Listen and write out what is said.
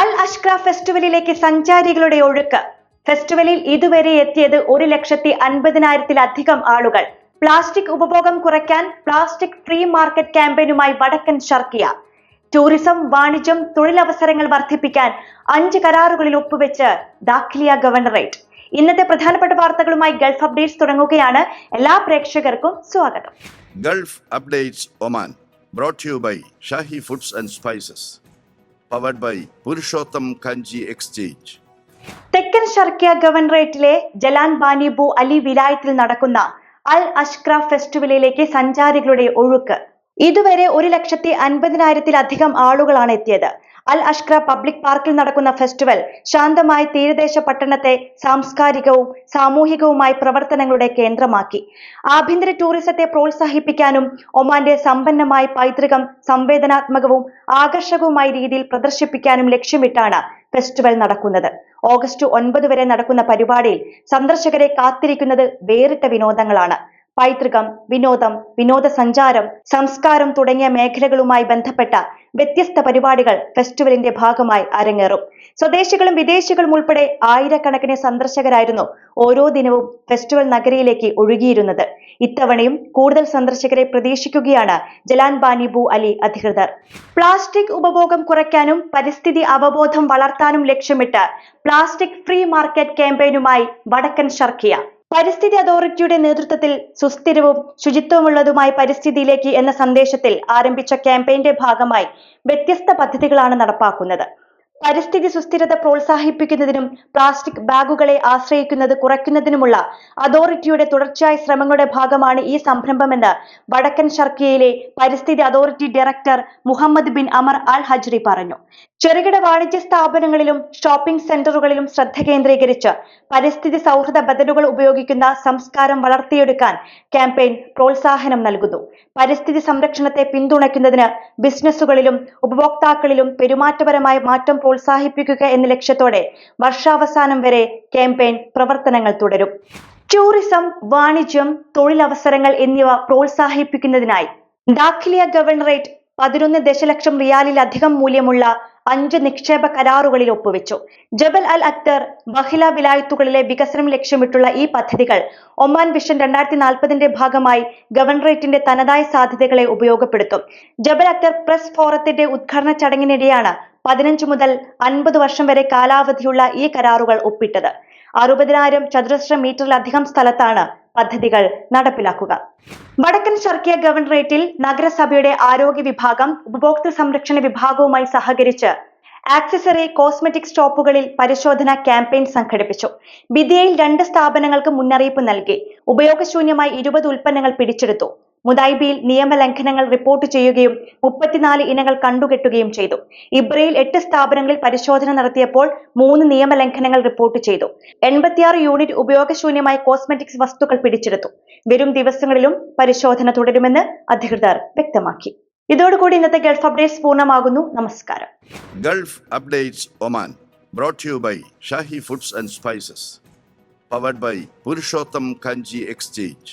അൽ അഷ്ക്ര ഫെസ്റ്റിവലിലേക്ക് സഞ്ചാരികളുടെ ഒഴുക്ക്. ഫെസ്റ്റിവലിൽ ഇതുവരെ എത്തിയത് ഒരു ലക്ഷത്തി അൻപതിനായിരത്തിലധികം ആളുകൾ. പ്ലാസ്റ്റിക് ഉപഭോഗം കുറയ്ക്കാൻ പ്ലാസ്റ്റിക് ഫ്രീ മാർക്കറ്റ് ക്യാമ്പയിനുമായി വടക്കൻ ഷർക്കിയ. ടൂറിസം വാണിജ്യം തൊഴിലവസരങ്ങൾ വർദ്ധിപ്പിക്കാൻ അഞ്ച് കരാറുകളിൽ ഒപ്പുവെച്ച് ദാഖലിയ ഗവർണറേറ്റ്. ഇന്നത്തെ പ്രധാനപ്പെട്ട വാർത്തകളുമായി ഗൾഫ് അപ്ഡേറ്റ്സ് തുടങ്ങുകയാണ്. എല്ലാ പ്രേക്ഷകർക്കും സ്വാഗതം. Gulf updates Oman brought you by Shahi foods and spices powered by Purushottam Kanji exchange തെക്കൻ ഷർക്കിയ ഗവർണറേറ്റിലെ ജലാൻ ബാനിബു അലി വിലായത്തിൽ നടക്കുന്ന അൽ അഷ്ക്ര ഫെസ്റ്റിവലിലേക്ക് സഞ്ചാരികളുടെ ഒഴുക്ക്. ഇതുവരെ ഒരു ലക്ഷത്തി അൻപതിനായിരത്തിലധികം ആളുകളാണ് എത്തിയത്. അൽ അഷ്ക്ര പബ്ലിക് പാർക്കിൽ നടക്കുന്ന ഫെസ്റ്റിവൽ ശാന്തമായ തീരദേശ പട്ടണത്തെ സാംസ്കാരികവും സാമൂഹികവുമായ പ്രവർത്തനങ്ങളുടെ കേന്ദ്രമാക്കി. ആഭ്യന്തര ടൂറിസത്തെ പ്രോത്സാഹിപ്പിക്കാനും ഒമാന്റെ സമ്പന്നമായ പൈതൃകം സംവേദനാത്മകവും ആകർഷകവുമായ രീതിയിൽ പ്രദർശിപ്പിക്കാനും ലക്ഷ്യമിട്ടാണ് ഫെസ്റ്റിവൽ നടക്കുന്നത്. ഓഗസ്റ്റ് ഒൻപത് വരെ നടക്കുന്ന പരിപാടിയിൽ സന്ദർശകരെ കാത്തിരിക്കുന്നത് വേറിട്ട വിനോദങ്ങളാണ്. പൈതൃകം വിനോദം വിനോദസഞ്ചാരം സംസ്കാരം തുടങ്ങിയ മേഖലകളുമായി ബന്ധപ്പെട്ട വ്യത്യസ്ത പരിപാടികൾ ഫെസ്റ്റിവലിന്റെ ഭാഗമായി അരങ്ങേറും. സ്വദേശികളും വിദേശികളും ഉൾപ്പെടെ ആയിരക്കണക്കിന് സന്ദർശകരായിരുന്നു ഓരോ ദിനവും ഫെസ്റ്റിവൽ നഗരിയിലേക്ക് ഒഴുകിയിരുന്നത്. ഇത്തവണയും കൂടുതൽ സന്ദർശകരെ പ്രതീക്ഷിക്കുകയാണ് ജലാൻ ബാനിബു അലി അധികൃതർ. പ്ലാസ്റ്റിക് ഉപഭോഗം കുറയ്ക്കാനും പരിസ്ഥിതി അവബോധം വളർത്താനും ലക്ഷ്യമിട്ട് പ്ലാസ്റ്റിക് ഫ്രീ മാർക്കറ്റ് ക്യാമ്പയിനുമായി വടക്കൻ ഷർക്കിയ പരിസ്ഥിതി അതോറിറ്റിയുടെ നേതൃത്വത്തിൽ സുസ്ഥിരവും ശുചിത്വമുള്ളതുമായ പരിസ്ഥിതിയിലേക്ക് എന്ന സന്ദേശത്തിൽ ആരംഭിച്ച ക്യാമ്പയിന്റെ ഭാഗമായി വ്യത്യസ്ത പദ്ധതികളാണ് നടപ്പാക്കുന്നത്. പരിസ്ഥിതി സുസ്ഥിരത പ്രോത്സാഹിപ്പിക്കുന്നതിനും പ്ലാസ്റ്റിക് ബാഗുകളെ ആശ്രയിക്കുന്നത് കുറയ്ക്കുന്നതിനുമുള്ള അതോറിറ്റിയുടെ തുടർച്ചയായ ശ്രമങ്ങളുടെ ഭാഗമാണ് ഈ സംരംഭമെന്ന് വടക്കൻ ഷർക്കിയയിലെ പരിസ്ഥിതി authority director Muhammad bin Amer al Hajri പറഞ്ഞു. ചെറുകിട വാണിജ്യ സ്ഥാപനങ്ങളിലും ഷോപ്പിംഗ് സെന്ററുകളിലും ശ്രദ്ധ കേന്ദ്രീകരിച്ച് പരിസ്ഥിതി സൗഹൃദ ബദലുകൾ ഉപയോഗിക്കുന്ന സംസ്കാരം വളർത്തിയെടുക്കാൻ ക്യാമ്പയിൻ പ്രോത്സാഹനം നൽകുന്നു. പരിസ്ഥിതി സംരക്ഷണത്തെ പിന്തുണയ്ക്കുന്നതിന് ബിസിനസ്സുകളിലും ഉപഭോക്താക്കളിലും പെരുമാറ്റപരമായ മാറ്റം പ്രോത്സാഹിപ്പിക്കുക എന്ന ലക്ഷ്യത്തോടെ വർഷാവസാനം വരെ ക്യാമ്പയിൻ പ്രവർത്തനങ്ങൾ തുടരും. ടൂറിസം വാണിജ്യം തൊഴിലവസരങ്ങൾ എന്നിവ പ്രോത്സാഹിപ്പിക്കുന്നതിനായി ദാഖിലിയ ഗവർണറേറ്റ് പതിനൊന്ന് ദശലക്ഷം റിയാലിലധികം മൂല്യമുള്ള അഞ്ച് നിക്ഷേപ കരാറുകളിൽ ഒപ്പുവെച്ചു. ജബൽ അൽ അക്തർ ബഹില വിലായത്തുകളിലെ വികസനം ലക്ഷ്യമിട്ടുള്ള ഈ പദ്ധതികൾ ഒമാൻ വിഷൻ രണ്ടായിരത്തി നാൽപ്പതിന്റെ ഭാഗമായി ഗവർണറേറ്റിന്റെ തനതായ സാധ്യതകളെ ഉപയോഗപ്പെടുത്തും. ജബൽ അക്തർ പ്രസ് ഫോറത്തിന്റെ ഉദ്ഘാടന ചടങ്ങിനിടെയാണ് പതിനഞ്ച് മുതൽ അൻപത് വർഷം വരെ കാലാവധിയുള്ള ഈ കരാറുകൾ ഒപ്പിട്ടത്. അറുപതിനായിരം ചതുരശ്ര മീറ്ററിലധികം സ്ഥലത്താണ് പദ്ധതികൾ നടപ്പിലാക്കുക. വടക്കൻ ഷർക്കിയ ഗവർണറേറ്റിൽ നഗരസഭയുടെ ആരോഗ്യ വിഭാഗം ഉപഭോക്തൃ സംരക്ഷണ വിഭാഗവുമായി സഹകരിച്ച് ആക്സസറി കോസ്മെറ്റിക് സ്റ്റോപ്പുകളിൽ പരിശോധന ക്യാമ്പയിൻ സംഘടിപ്പിച്ചു. ബിദിയയിൽ രണ്ട് സ്ഥാപനങ്ങൾക്ക് മുന്നറിയിപ്പ് നൽകി. ഉപയോഗശൂന്യമായി ഇരുപത് ഉൽപ്പന്നങ്ങൾ പിടിച്ചെടുത്തു. മുദൈബിയിൽ നിയമലംഘനങ്ങൾ റിപ്പോർട്ട് ചെയ്യുകയും മുപ്പത്തിനാല് ഇനങ്ങൾ കണ്ടുകെട്ടുകയും ചെയ്തു. ഇബ്രയിൽ എട്ട് സ്ഥാപനങ്ങളിൽ പരിശോധന നടത്തിയപ്പോൾ മൂന്ന് നിയമലംഘനങ്ങൾ റിപ്പോർട്ട് ചെയ്തു. എൺപത്തിയാറ് യൂണിറ്റ് ഉപയോഗശൂന്യമായ കോസ്മെറ്റിക്സ് വസ്തുക്കൾ പിടിച്ചെടുത്തു. വരും ദിവസങ്ങളിലും പരിശോധന തുടരുമെന്ന് അധികൃതർ വ്യക്തമാക്കി. ഇതോടുകൂടി ഇന്നത്തെ ഗൾഫ് അപ്ഡേറ്റ്സ് പൂർണമാകുന്നു. നമസ്കാരം. Gulf updates Oman brought you by Shahi foods and spices powered by Purushottam Kanji exchange.